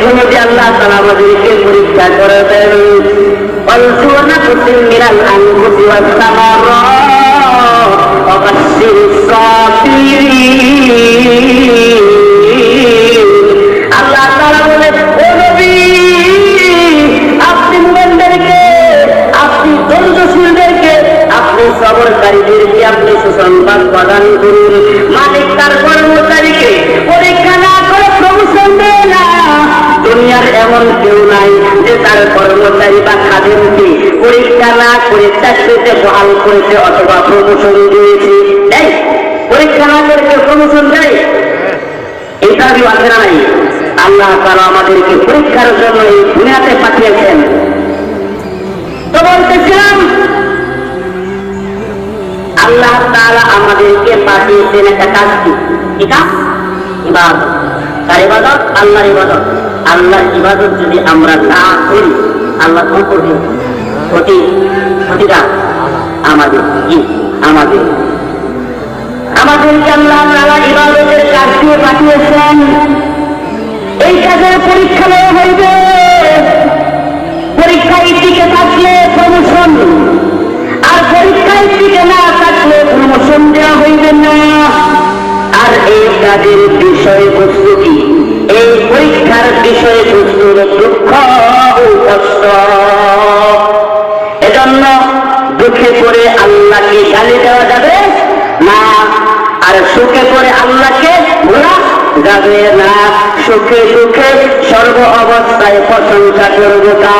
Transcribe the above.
এগুলো যে আল্লাহ তালা আমাদেরকে পরীক্ষা করে দেন। আপনি আপনি ধৈর্যশীলদেরকে আপনি সবরকারীদেরকে আপনি সুসংবাদ প্রদান করুন। মালিক তার কর্মচারীকে দুনিয়ার এমন কেউ নাই যে তার কর্মচারী বা খাদেমকে পরীক্ষা না করে চাকরিতে বহাল করেছে অথবা প্রমোশন দিয়েছে। দেয় পরীক্ষা না করে কেউ প্রমোশন দেয়? ইন্টারভিউ আছে না নাই। আল্লাহ তারা আমাদেরকে পরীক্ষার জন্য এই দুনিয়াতে পাঠিয়েছেন। তো বলতেছিলাম, আল্লাহ তাআলা আমাদেরকে পাঠিয়েছেন একটা কাজ কি? কি কাজ? ইবাদত। তার ইবাদত? আল্লাহর ইবাদত। আল্লাহর ইবাদত যদি আমরা না করি, আল্লাহ কি করবে। ক্ষতি, ক্ষতিটা আমাদের কি আমাদের। আল্লাহ তাআলা ইবাদতের কাজ দিয়ে পাঠিয়েছেন, এই কাজের পরীক্ষা নেওয়া হইবে। পরীক্ষায় টিকে থাকলে প্রমোশন আর পরীক্ষায় টিকে না থাকলে প্রমোশন দেওয়া হইবে না। আর এই কাজের বিষয়বস্তু পরীক্ষার বিষয়বস্তু দুঃখ কষ্ট। এজন্য দুঃখে করে আল্লাহকে গালি দেওয়া যাবে না, আর সুখে করে আল্লাহকে ভোলা যাবে না। সুখে সুখে সর্ব অবস্থায় প্রশংসা করব তা